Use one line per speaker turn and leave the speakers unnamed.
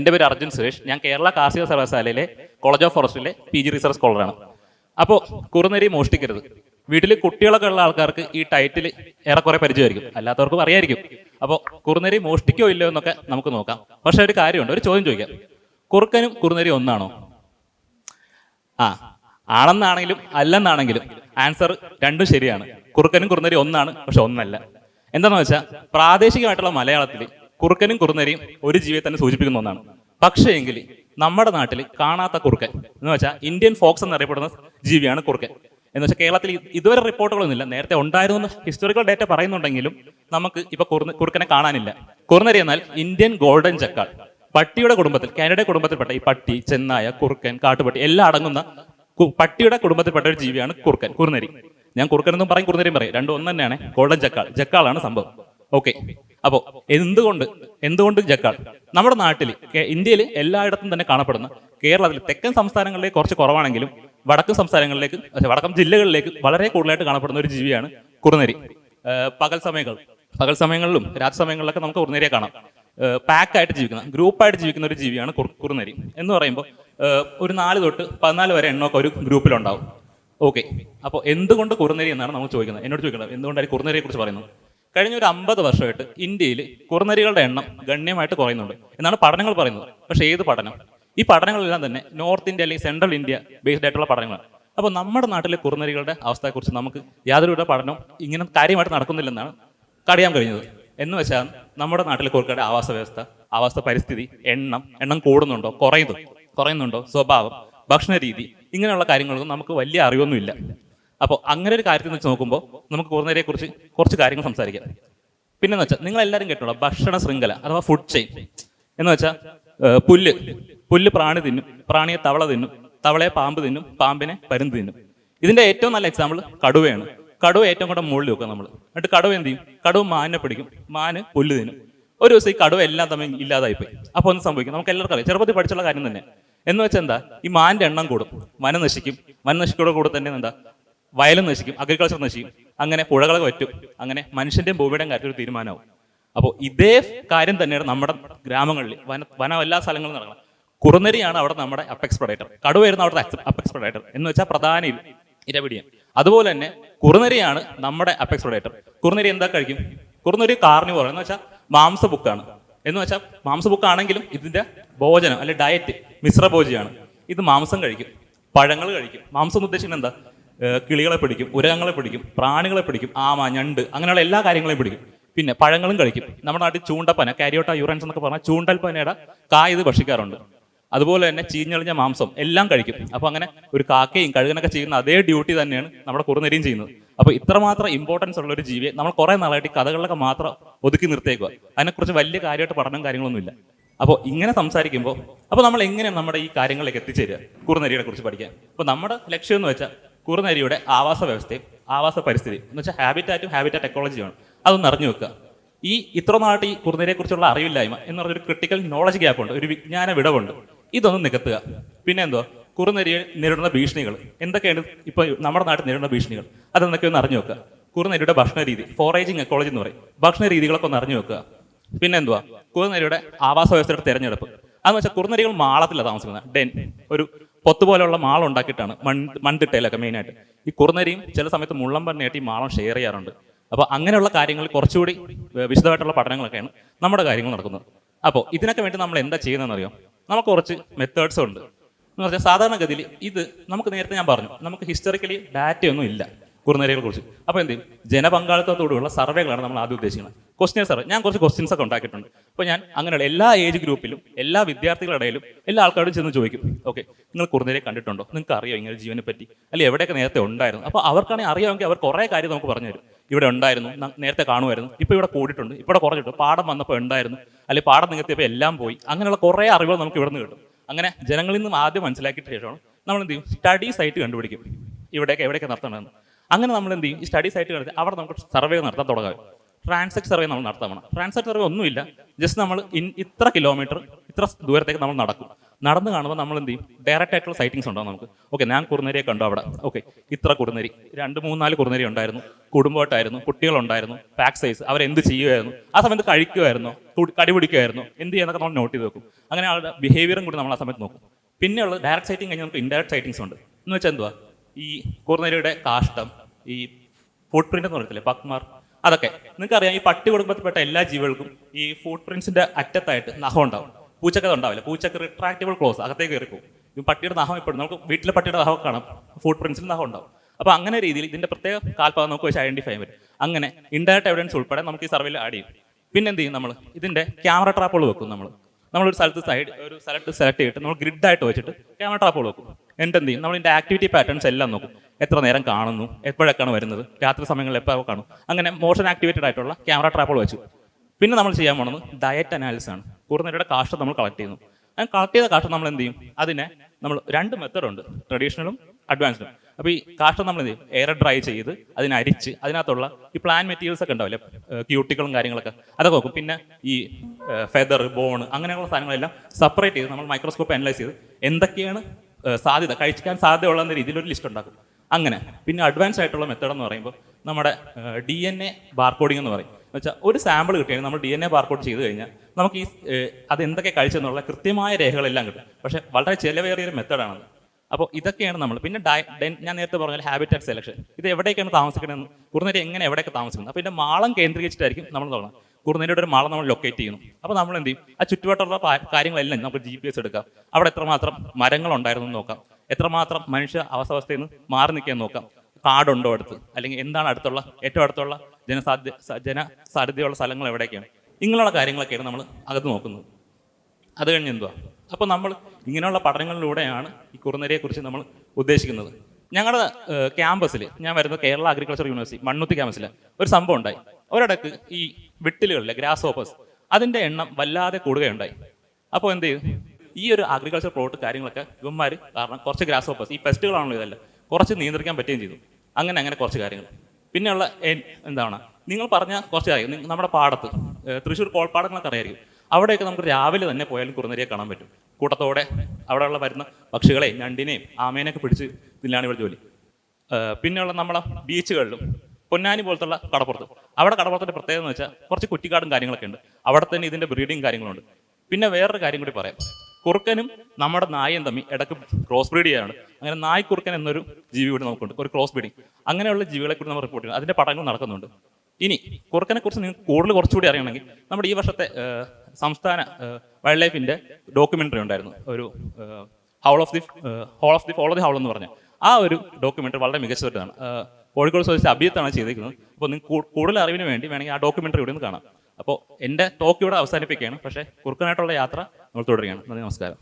എന്റെ പേര് അർജുൻ സുരേഷ്. ഞാൻ കേരള കാർഷിക സർവകലാശാലയിലെ കോളേജ് ഓഫ് ഫോറസ്റ്റിലെ പി ജി റിസർച്ച് സ്കോളറാണ് അപ്പോൾ കുറുനരി മോഷ്ടിക്കരുത്. വീട്ടിൽ കുട്ടികളൊക്കെ ഉള്ള ആൾക്കാർക്ക് ഈ ടൈറ്റിൽ ഏറെക്കുറെ പരിചയമായിരിക്കും. അല്ലാത്തവർക്കും അറിയായിരിക്കും അപ്പോൾ കുറുനരി മോഷ്ടിക്കോ ഇല്ലയോ എന്നൊക്കെ നമുക്ക് നോക്കാം. പക്ഷേ ഒരു കാര്യമുണ്ട്. ഒരു ചോദ്യം ചോദിക്കാം. കുറുക്കനും കുറുനരി ഒന്നാണോ? ആ ആണെന്നാണെങ്കിലും അല്ലെന്നാണെങ്കിലും ആൻസർ രണ്ടും ശരിയാണ്. കുറുക്കനും കുറുനരി ഒന്നാണ് പക്ഷെ ഒന്നല്ല. എന്താണെന്ന് വെച്ചാൽ പ്രാദേശികമായിട്ടുള്ള മലയാളത്തിൽ കുറുക്കനും കുറുനരിയും ഒരു ജീവിയെ തന്നെ സൂചിപ്പിക്കുന്ന ഒന്നാണ്. പക്ഷേ എങ്കിൽ നമ്മുടെ നാട്ടിൽ കാണാത്ത കുറുക്കൻ എന്ന് വെച്ചാൽ ഇന്ത്യൻ ഫോക്സ് എന്നറിയപ്പെടുന്ന ജീവിയാണ് കുറുക്കൻ. എന്ന് വെച്ചാൽ കേരളത്തിൽ ഇതുവരെ റിപ്പോർട്ടുകളൊന്നുമില്ല. നേരത്തെ ഉണ്ടായിരുന്നു ഹിസ്റ്റോറിക്കൽ ഡേറ്റ പറയുന്നുണ്ടെങ്കിലും നമുക്ക് ഇപ്പൊ കുറുക്കനെ കാണാനില്ല. കുറുനരി എന്നാൽ ഇന്ത്യൻ ഗോൾഡൻ ചക്കാൾ. പട്ടിയുടെ കുടുംബത്തിൽ കാനഡ കുടുംബത്തിൽപ്പെട്ട ഈ പട്ടി ചെന്നായ കുറുക്കൻ കാട്ടുപട്ടി എല്ലാം അടങ്ങുന്ന പട്ടിയുടെ കുടുംബത്തിൽപ്പെട്ട ഒരു ജീവിയാണ് കുറുക്കൻ കുറുനരി. ഞാൻ കുറുക്കൻ എന്നും പറയും കുറുനരിയും പറയും. രണ്ടും ഒന്ന് തന്നെയാണ് ഗോൾഡൻ ചക്കാൾ. ജക്കാളാണ് സംഭവം. ഓക്കെ. അപ്പോൾ എന്തുകൊണ്ട് എന്തുകൊണ്ട് ജക്കാൾ? നമ്മുടെ നാട്ടിൽ ഇന്ത്യയിൽ എല്ലായിടത്തും തന്നെ കാണപ്പെടുന്ന കേരളത്തിൽ തെക്കൻ സംസ്ഥാനങ്ങളിലേക്ക് കുറച്ച് കുറവാണെങ്കിലും വടക്കൻ സംസ്ഥാനങ്ങളിലേക്ക് വടക്കം ജില്ലകളിലേക്ക് വളരെ കൂടുതലായിട്ട് കാണപ്പെടുന്ന ഒരു ജീവിയാണ് കുറുനരി. പകൽ സമയങ്ങൾ പകൽ സമയങ്ങളിലും രാത്രി സമയങ്ങളിലൊക്കെ നമുക്ക് കുറുനരിയെ കാണാം. പാക്ക് ആയിട്ട് ജീവിക്കുന്ന ഗ്രൂപ്പായിട്ട് ജീവിക്കുന്ന ഒരു ജീവിയാണ് കുറുനരി. എന്ന് പറയുമ്പോൾ ഒരു നാല് തൊട്ട് പതിനാല് വരെ എണ്ണമൊക്കെ ഒരു ഗ്രൂപ്പിലുണ്ടാവും. ഓക്കെ. അപ്പോൾ എന്തുകൊണ്ട് കുറുനരി എന്നാണ് നമ്മൾ ചോദിക്കുന്നത്? എന്നോട് ചോദിക്കുന്നത് എന്തുകൊണ്ടാണ് കുറുനരിയെ കുറിച്ച് പറയുന്നത്? കഴിഞ്ഞ ഒരു അമ്പത് വർഷമായിട്ട് ഇന്ത്യയിൽ കുറുനരികളുടെ എണ്ണം ഗണ്യമായിട്ട് കുറയുന്നുണ്ട് എന്നാണ് പഠനങ്ങൾ പറയുന്നത്. പക്ഷേ ഏത് പഠനം? ഈ പഠനങ്ങളെല്ലാം തന്നെ നോർത്ത് ഇന്ത്യ അല്ലെങ്കിൽ സെൻട്രൽ ഇന്ത്യ ബേസ്ഡ് ആയിട്ടുള്ള പഠനങ്ങളാണ്. അപ്പോൾ നമ്മുടെ നാട്ടിലെ കുറുനരികളുടെ അവസ്ഥയെക്കുറിച്ച് നമുക്ക് യാതൊരുവിധ പഠനം ഇങ്ങനെ കാര്യമായിട്ട് നടക്കുന്നില്ലെന്നാണ് കടിയാൻ കഴിഞ്ഞത്. എന്ന് വെച്ചാൽ നമ്മുടെ നാട്ടിലെ കുറുക്കയുടെ ആവാസ വ്യവസ്ഥ ആവാസ പരിസ്ഥിതി എണ്ണം എണ്ണം കൂടുന്നുണ്ടോ? കുറയുന്നു. കുറയുന്നുണ്ടോ? സ്വഭാവം ഭക്ഷണ രീതി ഇങ്ങനെയുള്ള കാര്യങ്ങളൊന്നും നമുക്ക് വലിയ അറിവൊന്നുമില്ല. അപ്പോൾ അങ്ങനെ ഒരു കാര്യത്തിൽ വെച്ച് നോക്കുമ്പോൾ നമുക്ക് കുറുനരിയെ കുറിച്ച് കുറച്ച് കാര്യങ്ങൾ സംസാരിക്കാം. പിന്നെ എന്ന് വെച്ചാൽ നിങ്ങൾ എല്ലാവരും കേട്ടോളൂ ഭക്ഷണ ശൃംഖല അഥവാ ഫുഡ് ചെയിൻ എന്ന് വെച്ചാൽ പുല്ല്. പുല്ല് പ്രാണി തിന്നും പ്രാണിയെ തവള തിന്നും തവളയെ പാമ്പ് തിന്നും പാമ്പിനെ പരുന്ത് തിന്നും. ഇതിന്റെ ഏറ്റവും നല്ല എക്സാമ്പിൾ കടുവയാണ്. കടുവ ഏറ്റവും കൂടെ മുകളിൽ വെക്കുക നമ്മൾ എന്നിട്ട് കടുവ എന്ത് ചെയ്യും? കടുവ മാനിനെ പിടിക്കും. മാന് പുല്ല് തിന്നും. ഒരു ദിവസം ഈ കടുവ എല്ലാം തമ്മിൽ ഇല്ലാതായിപ്പോയി. അപ്പോൾ ഒന്ന് സംഭവിക്കും? നമുക്ക് എല്ലാവർക്കും അറിയാം. ചെറുപ്പത്തിൽ പഠിച്ചുള്ള കാര്യം തന്നെ. എന്ന് വെച്ചാൽ എന്താ? ഈ മാന്റെ എണ്ണം കൂടും. മനം നശിക്കും. മനം നശിക്കോടെ കൂടെ തന്നെ എന്താ? വയലും നശിക്കും അഗ്രികൾച്ചർ നശിക്കും. അങ്ങനെ പുഴകളൊക്കെ പറ്റും അങ്ങനെ മനുഷ്യന്റെയും ഭൂമിയുടെയും കാര്യത്തിൽ ഒരു തീരുമാനമാവും. അപ്പോൾ ഇതേ കാര്യം തന്നെയാണ് നമ്മുടെ ഗ്രാമങ്ങളിൽ വന വനം എല്ലാ സ്ഥലങ്ങളിലും നടക്കണം. കുറുനരിയാണ് അവിടെ നമ്മുടെ അപ്പെക്സ് പ്രൊഡേറ്റർ കടുവയായിരുന്നു അവിടെ അപ്പെക്സ് പ്രൊഡേറ്റർ എന്ന് വെച്ചാൽ പ്രധാന ഇരപിടിയും അതുപോലെ തന്നെ കുറുനരിയാണ് നമ്മുടെ അപ്പെക്സ് പ്രൊഡേറ്റർ കുറുനരി എന്താ കഴിക്കും? കുറുനരി കാർണി പോലെ എന്ന് വെച്ചാൽ മാംസബുക്കാണ് എന്ന് വെച്ചാൽ മാംസബുക്ക് ആണെങ്കിലും ഇതിന്റെ ഭോജനം അല്ലെ ഡയറ്റ് മിശ്രഭോജിയാണ്. ഇത് മാംസം കഴിക്കും. പഴങ്ങൾ കഴിക്കും. മാംസം എന്ന് ഉദ്ദേശിക്കുന്നത് എന്താ? കിളികളെ പിടിക്കും ഉരകങ്ങളെ പിടിക്കും പ്രാണികളെ പിടിക്കും ആമ ഞണ്ട് അങ്ങനെയുള്ള എല്ലാ കാര്യങ്ങളെയും പിടിക്കും. പിന്നെ പഴങ്ങളും കഴിക്കും. നമ്മുടെ നാട്ടിൽ ചൂണ്ടപ്പന കാരിയോട്ട യൂറൻസ് എന്നൊക്കെ പറഞ്ഞാൽ ചൂണ്ടൽപ്പനയുടെ കായ ഇത് ഭക്ഷിക്കാറുണ്ട്. അതുപോലെ തന്നെ ചീഞ്ഞളിഞ്ഞ മാംസം എല്ലാം കഴിക്കും. അപ്പോൾ അങ്ങനെ ഒരു കാക്കയും കഴുകനൊക്കെ ചെയ്യുന്ന അതേ ഡ്യൂട്ടി തന്നെയാണ് നമ്മുടെ കുറുനരിയും ചെയ്യുന്നത്. അപ്പോൾ ഇത്രമാത്രം ഇമ്പോർട്ടൻസ് ഉള്ള ഒരു ജീവിയെ നമ്മൾ കുറേ നാളായിട്ട് കഥകളിലൊക്കെ മാത്രം ഒതുക്കി നിർത്തേക്കുക അതിനെക്കുറിച്ച് വലിയ കാര്യമായിട്ട് പഠനം കാര്യങ്ങളൊന്നുമില്ല. അപ്പോൾ ഇങ്ങനെ സംസാരിക്കുമ്പോൾ അപ്പോൾ നമ്മൾ എങ്ങനെയാണ് നമ്മുടെ ഈ കാര്യങ്ങളിലേക്ക് എത്തിച്ചേരുക? കുറുനരികളെ കുറിച്ച് പഠിക്കാൻ. അപ്പോൾ നമ്മുടെ ലക്ഷ്യം എന്ന് വെച്ചാൽ കുറുനരിയുടെ ആവാസ വ്യവസ്ഥയും ആവാസ പരിസ്ഥിതി എന്ന് വെച്ചാൽ ഹാബിറ്റാറ്റും ഹാബിറ്റാറ്റ് ടെക്നോളജിയുമാണ് അതൊന്ന് അറിഞ്ഞു വെക്കുക. ഈ ഇത്ര നാട്ട് ഈ കുറുനരിയെ കുറിച്ചുള്ള അറിവില്ലായ്മ എന്ന് പറഞ്ഞൊരു ക്രിട്ടിക്കൽ നോളജ് ഗ്യാപ്പുണ്ട് ഒരു വിജ്ഞാന വിടവുണ്ട്. ഇതൊന്ന് നികത്തുക. പിന്നെ എന്തോ? കുറുനരിയെ നേരിടുന്ന ഭീഷണികൾ. എന്തൊക്കെയാണ് ഇപ്പോൾ നമ്മുടെ നാട്ടിൽ നേരിടുന്ന ഭീഷണികൾ? അതെന്നൊക്കെ ഒന്ന് അറിഞ്ഞു വെക്കുക. കുറുനരിയുടെ ഭക്ഷണ രീതി ഫോറേജിങ് എക്കോളജി എന്ന് പറയും. ഭക്ഷണ രീതികളൊക്കെ ഒന്ന് അറിഞ്ഞു വെക്കുക. പിന്നെ എന്തുവാ? കുറുനരിയുടെ ആവാസ വ്യവസ്ഥയുടെ തിരഞ്ഞെടുപ്പ്. അതെന്ന് വെച്ചാൽ കുറുനരികൾ മാളത്തിലാണ് താമസിക്കുന്നത്. ഡെൻ ഒരു പൊത്ത് പോലെയുള്ള മാളം ഉണ്ടാക്കിയിട്ടാണ് മൺ മൺതിട്ടയിലൊക്കെ മെയിനായിട്ട്. ഈ കുറുനരിയും ചില സമയത്ത് മുള്ളം പറഞ്ഞായിട്ട് ഈ മാളം ഷെയർ ചെയ്യാറുണ്ട്. അപ്പോൾ അങ്ങനെയുള്ള കാര്യങ്ങൾ കുറച്ചുകൂടി വിശദമായിട്ടുള്ള പഠനങ്ങളൊക്കെയാണ് നമ്മുടെ കാര്യങ്ങൾ നടക്കുന്നത്. അപ്പോൾ ഇതിനൊക്കെ വേണ്ടി നമ്മൾ എന്താ ചെയ്യുന്നതെന്ന് അറിയാം നമുക്ക് കുറച്ച് മെത്തേഡ്സ് ഉണ്ട്. എന്ന് പറഞ്ഞാൽ സാധാരണഗതിയിൽ ഇത് നമുക്ക് നേരത്തെ ഞാൻ പറഞ്ഞു നമുക്ക് ഹിസ്റ്ററിക്കലി ഡാറ്റയൊന്നും ഇല്ല കുറുനരികളെ കുറിച്ച്. അപ്പോൾ എന്ത് ചെയ്യും? ജനപങ്കാളിത്തത്തോടുള്ള സർവേകളാണ് നമ്മൾ ആദ്യം ഉദ്ദേശിക്കുന്നത്. ക്വസ്റ്റ്യൻ സർവേ ഞാൻ കുറച്ച് ക്വസ്റ്റ്യൻസ് ഒക്കെ ഉണ്ടാക്കിയിട്ടുണ്ട്. അപ്പോൾ ഞാൻ അങ്ങനെയുള്ള എല്ലാ ഏജ് ഗ്രൂപ്പിലും എല്ലാ വിദ്യാർത്ഥികളുടെ ഇടയിലും എല്ലാ ആൾക്കാരോടും ചെന്ന് ചോദിക്കും. ഓക്കെ നിങ്ങൾ കുറുനരിയെ കണ്ടിട്ടുണ്ടോ? നിങ്ങൾക്ക് അറിയോ ഇങ്ങനെ ജീവനെ പറ്റി? അല്ലെങ്കിൽ എവിടെയൊക്കെ നേരത്തെ ഉണ്ടായിരുന്നു? അപ്പോൾ അവർക്കാണെങ്കിൽ അറിയാമെങ്കിൽ അവർ കുറേ കാര്യം നമുക്ക് പറഞ്ഞു തരും. ഇവിടെ ഉണ്ടായിരുന്നു നേരത്തെ കാണുമായിരുന്നു ഇപ്പോൾ ഇവിടെ കൂടിയിട്ടുണ്ട് ഇവിടെ കുറഞ്ഞിട്ടുണ്ട് പാടം വന്നപ്പോൾ ഉണ്ടായിരുന്നു അല്ലെങ്കിൽ പാടം നികത്തിയപ്പോൾ എല്ലാം പോയി. അങ്ങനെയുള്ള കുറേ അറിവുകൾ നമുക്ക് ഇവിടെ നിന്ന് കിട്ടും. അങ്ങനെ ജനങ്ങളിൽ നിന്നും ആദ്യം മനസ്സിലാക്കിയിട്ട് ശേഷമാണ് നമ്മൾ എന്ത് ചെയ്യും? സ്റ്റഡി സൈറ്റ് കണ്ടുപിടിക്കും. ഇവിടെയൊക്കെ എവിടെയൊക്കെ നടത്തണമെന്ന്. അങ്ങനെ നമ്മൾ എന്ത് ചെയ്യും? ഈ സ്റ്റഡി സൈറ്റ് കണ്ടെത്തി അവിടെ നമുക്ക് സർവേ നടത്താൻ തുടങ്ങാം. ട്രാൻസാക്ട് സർവേ നമ്മൾ നടത്തണം ട്രാൻസെക്ട് സർവേ ഒന്നുമില്ല. ജസ്റ്റ് നമ്മൾ ഇൻ ഇത്ര കിലോമീറ്റർ ഇത്ര ദൂരത്തേക്ക് നമ്മൾ നടക്കും. നടന്ന് കാണുമ്പോൾ നമ്മൾ എന്ത് ചെയ്യും? ഡയറക്റ്റ് ആയിട്ടുള്ള സൈറ്റിങ്സ് ഉണ്ടാവും നമുക്ക്? ഓക്കെ ഞാൻ കുറുനരിയെ കണ്ടു അവിടെ. ഓക്കെ ഇത്ര കുറുനരി. രണ്ട് മൂന്ന് നാല് കുറുനരി ഉണ്ടായിരുന്നു. കുടുംബമായിട്ടായിരുന്നു. കുട്ടികളുണ്ടായിരുന്നു. പാക്ക് സൈസ് അവരെന്ത് ചെയ്യുമായിരുന്നു ആ സമയത്ത് കഴിക്കുമായിരുന്നു കടിപിടിക്കുമായിരുന്നു എന്ത് ചെയ്യാന്നൊക്കെ നമ്മൾ നോട്ട് ചെയ്ത് വെക്കും. അങ്ങനെ ആളുടെ ബിഹേവിയറും കൂടി നമ്മൾ ആ സമയത്ത് നോക്കും. പിന്നെയുള്ള ഡയറക്റ്റ് സൈറ്റിംഗ് കഴിഞ്ഞാൽ നമുക്ക് ഇൻഡയറക്റ്റ് സൈറ്റിങ്സ് ഉണ്ട്. എന്ന് വെച്ചാൽ എന്തുവാ? ഈ കുറുനരിയുടെ കാഷ്ടം ഈ ഫുഡ് പ്രിന്റ് എന്ന് പറയത്തില്ലേ പക്മാർ. അതൊക്കെ. നിങ്ങൾക്കറിയാം ഈ പട്ടി കുടുംബത്തിൽപ്പെട്ട എല്ലാ ജീവികൾക്കും ഈ ഫുഡ് പ്രിന്റ്സിന്റെ അറ്റത്തായിട്ട് നഖം ഉണ്ടാവും. പൂച്ചക്കത് ഉണ്ടാവില്ല. പൂച്ചക്ക് റിട്രാക്റ്റബിൾ ക്ലോസ് അകത്തേക്ക് കയറി പോകും. ഈ പട്ടിയുടെ നഖം എപ്പോഴും നമുക്ക് വീട്ടിലെ പട്ടിയുടെ നഖം കാണാം. ഫുഡ് പ്രിന്റ്സിൽ നഖം ഉണ്ടാവും. അപ്പോൾ അങ്ങനെ രീതിയിൽ ഇതിന്റെ പ്രത്യേക കാൽഭാഗം നമുക്ക് വെച്ച് ഐഡന്റിഫൈ ചെയ്യാൻ പറ്റും. അങ്ങനെ ഇൻഡയറക്റ്റ് എവിഡൻസ് ഉൾപ്പെടെ നമുക്ക് ഈ സർവേയിൽ ആഡ് ചെയ്യും. പിന്നെ എന്ത് ചെയ്യും നമ്മൾ ഇതിന്റെ ക്യാമറ ട്രാപ്പുകൾ വെക്കും നമ്മൾ നമ്മളൊരു സ്ഥലത്ത് സൈഡ് ഒരു സ്ഥലത്ത് സെലക്ട് ചെയ്തിട്ട് നമ്മൾ ഗ്രിഡ് ആയിട്ട് വെച്ചിട്ട് ക്യാമറ ട്രാപ്പുകൾ വെക്കും. എന്നിട്ട് എന്ത് ചെയ്യും? നമ്മൾ ഇതിന്റെ ആക്ടിവിറ്റി പാറ്റേൺസ് എല്ലാം നോക്കും. എത്ര നേരം കാണുന്നു? എപ്പോഴൊക്കെയാണ് വരുന്നത്? രാത്രി സമയങ്ങളിൽ എപ്പോൾ കാണും? അങ്ങനെ മോഷൻ ആക്ടിവേറ്റഡ് ആയിട്ടുള്ള ക്യാമറ ട്രാപ്പുകൾ വെച്ചു. പിന്നെ നമ്മൾ ചെയ്യാൻ പോണത് ഡയറ്റ് അനാലിസിസ് ആണ്. കുറുനരിയുടെ കാഷ്ടം നമ്മൾ കളക്ട് ചെയ്യുന്നു. അങ്ങനെ കളക്ട് ചെയ്ത കാഷ്ടം നമ്മൾ എന്ത് ചെയ്യും? അതിനെ നമ്മൾ രണ്ട് മെത്തേഡ് ഉണ്ട്. ട്രഡീഷണലും അഡ്വാൻസ്ഡും അപ്പോൾ ഈ കാഷ്ടം നമ്മൾ എയർ ഡ്രൈ ചെയ്ത് അതിനരിച്ച് അതിനകത്തുള്ള ഈ പ്ലാൻ മെറ്റീരിയൽസ് ഒക്കെ ഉണ്ടാവില്ലേ? ക്യൂട്ടികളും കാര്യങ്ങളൊക്കെ. അതൊക്കെ നോക്കും പിന്നെ ഈ ഫെദർ ബോൺ അങ്ങനെയുള്ള സാധനങ്ങളെല്ലാം സെപ്പറേറ്റ് ചെയ്ത് നമ്മൾ മൈക്രോസ്കോപ്പ് അനലൈസ് ചെയ്ത് എന്തൊക്കെയാണ് സാധ്യത കഴിക്കാൻ സാധ്യതയുള്ള രീതിയിലൊരു ലിസ്റ്റ് ഉണ്ടാക്കും. അങ്ങനെ. പിന്നെ അഡ്വാൻസ് ആയിട്ടുള്ള മെത്തേഡ് എന്ന് പറയുമ്പോൾ നമ്മുടെ ഡി എൻ എ ബാർകോഡിംഗ് എന്ന് പറയും. വെച്ചാൽ ഒരു സാമ്പിൾ കിട്ടിയാൽ നമ്മൾ ഡി എൻ എ ബാർകോഡ് ചെയ്ത് കഴിഞ്ഞാൽ നമുക്ക് ഈ അത് എന്തൊക്കെ കഴിച്ചെന്നുള്ള കൃത്യമായ രേഖകളെല്ലാം കിട്ടും. പക്ഷേ വളരെ ചിലവേറിയ ചിലവേറിയൊരു മെത്തേഡാണത് അപ്പോൾ ഇതൊക്കെയാണ് നമ്മൾ. പിന്നെ ഞാൻ നേരത്തെ പറഞ്ഞ ഹാബിറ്റാറ്റ് സെലക്ഷൻ ഇത് എവിടേക്കാണ് താമസിക്കുന്നത് കുറുനരി എങ്ങനെ എവിടെയൊക്കെ താമസിക്കുന്നത് അപ്പോൾ ഇതിന്റെ മാളം കേന്ദ്രീകരിച്ചിട്ടായിരിക്കും നമ്മൾ തുടങ്ങുന്നത് കുറുനരിയുടെ ഒരു മാളം നമ്മൾ ലൊക്കേറ്റ് ചെയ്യുന്നു. അപ്പോൾ നമ്മൾ എന്ത് ചെയ്യും? ആ ചുറ്റുവട്ടമുള്ള കാര്യങ്ങളെല്ലാം നമുക്ക് ജി പി എസ് എടുക്കാം. അവിടെ എത്രമാത്രം മരങ്ങൾ ഉണ്ടായിരുന്നു എന്ന് നോക്കാം. എത്രമാത്രം മനുഷ്യ അവസ്ഥയിൽ നിന്ന് മാറി നിൽക്കാൻ നോക്കാം. കാടുണ്ടോ അടുത്ത്? അല്ലെങ്കിൽ എന്താണ് അടുത്തുള്ള ഏറ്റവും അടുത്തുള്ള ജനസാധ്യ ജനസാധ്യതയുള്ള സ്ഥലങ്ങൾ എവിടെയൊക്കെയാണ്? ഇങ്ങനെയുള്ള കാര്യങ്ങളൊക്കെയാണ് നമ്മൾ അകത്ത് നോക്കുന്നത്. അത് കഴിഞ്ഞ് എന്തുവാ? അപ്പോൾ നമ്മൾ ഇങ്ങനെയുള്ള പഠനങ്ങളിലൂടെയാണ് ഈ കുറുനരിയെക്കുറിച്ച് നമ്മൾ ഉദ്ദേശിക്കുന്നത്. ഞങ്ങളുടെ ക്യാമ്പസിൽ ഞാൻ വരുന്നത് കേരള അഗ്രികൾച്ചർ യൂണിവേഴ്സിറ്റി മണ്ണുത്തി ക്യാമ്പസിൽ ഒരു സംഭവം ഉണ്ടായി. ഒരിടക്ക് ഈ വിട്ടിലുകളിലെ ഗ്രാസ് ഹോപ്പേഴ്സ് അതിന്റെ എണ്ണം വല്ലാതെ കൂടുകയുണ്ടായി. അപ്പോൾ എന്ത് ചെയ്തു? ഈ ഒരു അഗ്രികൾച്ചർ പ്ലോട്ട് കാര്യങ്ങളൊക്കെ ഇവന്മാർ കാരണം കുറച്ച് ഗ്രാസ് ഹോപ്പേഴ്സ് ഈ പെസ്റ്റുകളാണല്ലോ ഇതല്ല കുറച്ച് നിയന്ത്രിക്കാൻ പറ്റുകയും ചെയ്തു. അങ്ങനെ അങ്ങനെ കുറച്ച് കാര്യങ്ങൾ. പിന്നെയുള്ള എന്താണ്? നിങ്ങൾ പറഞ്ഞ കുറച്ച് കാര്യം നമ്മുടെ പാടത്ത് തൃശ്ശൂർ കോൾപ്പാടങ്ങളൊക്കെ അറിയായിരിക്കും അവിടെയൊക്കെ നമുക്ക് രാവിലെ തന്നെ പോയാലും കുറുനരിയെ കാണാൻ പറ്റും. കൂട്ടത്തോടെ അവിടെയുള്ള വരുന്ന പക്ഷികളെ ഞണ്ടിനെയും ആമേനെയൊക്കെ പിടിച്ച് ഇതിലാണ് ഇവിടെ ജോലി. പിന്നെയുള്ള നമ്മളെ ബീച്ചുകളിലും പൊന്നാനി പോലത്തുള്ള കടപ്പുറത്ത്. അവിടെ കടപ്പുറത്തിന്റെ പ്രത്യേകത എന്ന് വെച്ചാൽ കുറച്ച് കുറ്റിക്കാടും കാര്യങ്ങളൊക്കെ ഉണ്ട്. അവിടെ തന്നെ ഇതിന്റെ ബ്രീഡിങ് കാര്യങ്ങളുണ്ട് പിന്നെ വേറൊരു കാര്യം കൂടി പറയാം. കുറുക്കനും നമ്മുടെ നായയും തമ്മിൽ ഇടയ്ക്ക് ക്രോസ് ബ്രീഡ് ചെയ്യാണ് അങ്ങനെ നായ് കുറുക്കൻ എന്നൊരു ജീവി കൂടി നമുക്കുണ്ട്. ഒരു ക്രോസ് ബ്രീഡിങ് അങ്ങനെയുള്ള ജീവികളെ കൂടി നമ്മൾ റിപ്പോർട്ട് ചെയ്യുന്നു അതിന്റെ പഠനങ്ങൾ നടക്കുന്നുണ്ട്. ഇനി കുറുക്കനെ കുറിച്ച് നിങ്ങൾക്ക് കൂടുതൽ കുറച്ചുകൂടി അറിയണമെങ്കിൽ നമ്മുടെ ഈ വർഷത്തെ സംസ്ഥാന വൈൽഡ് ലൈഫിന്റെ ഡോക്യുമെന്ററി ഉണ്ടായിരുന്നു. ഒരു howl of the hole of the follow the howl എന്ന് പറഞ്ഞ. ആ ഒരു ഡോക്യുമെന്ററി വളരെ മികച്ചതാണ് കോഴിക്കോട് സ്വദേശി അഭിയത്താണ് ചെയ്തിരിക്കുന്നത്. അപ്പോൾ നിങ്ങൾക്ക് കൂടുതൽ അറിവിന് വേണ്ടി വേണമെങ്കിൽ ആ ഡോക്യുമെന്ററി ഇവിടെ നിന്ന് കാണാം. അപ്പോൾ എന്റെ ടോക്ക് ഇവിടെ അവസാനിപ്പിക്കുകയാണ്. പക്ഷേ കുറുക്കനായിട്ടുള്ള യാത്ര നമ്മൾ തുടരുകയാണ്. നന്ദി നമസ്കാരം.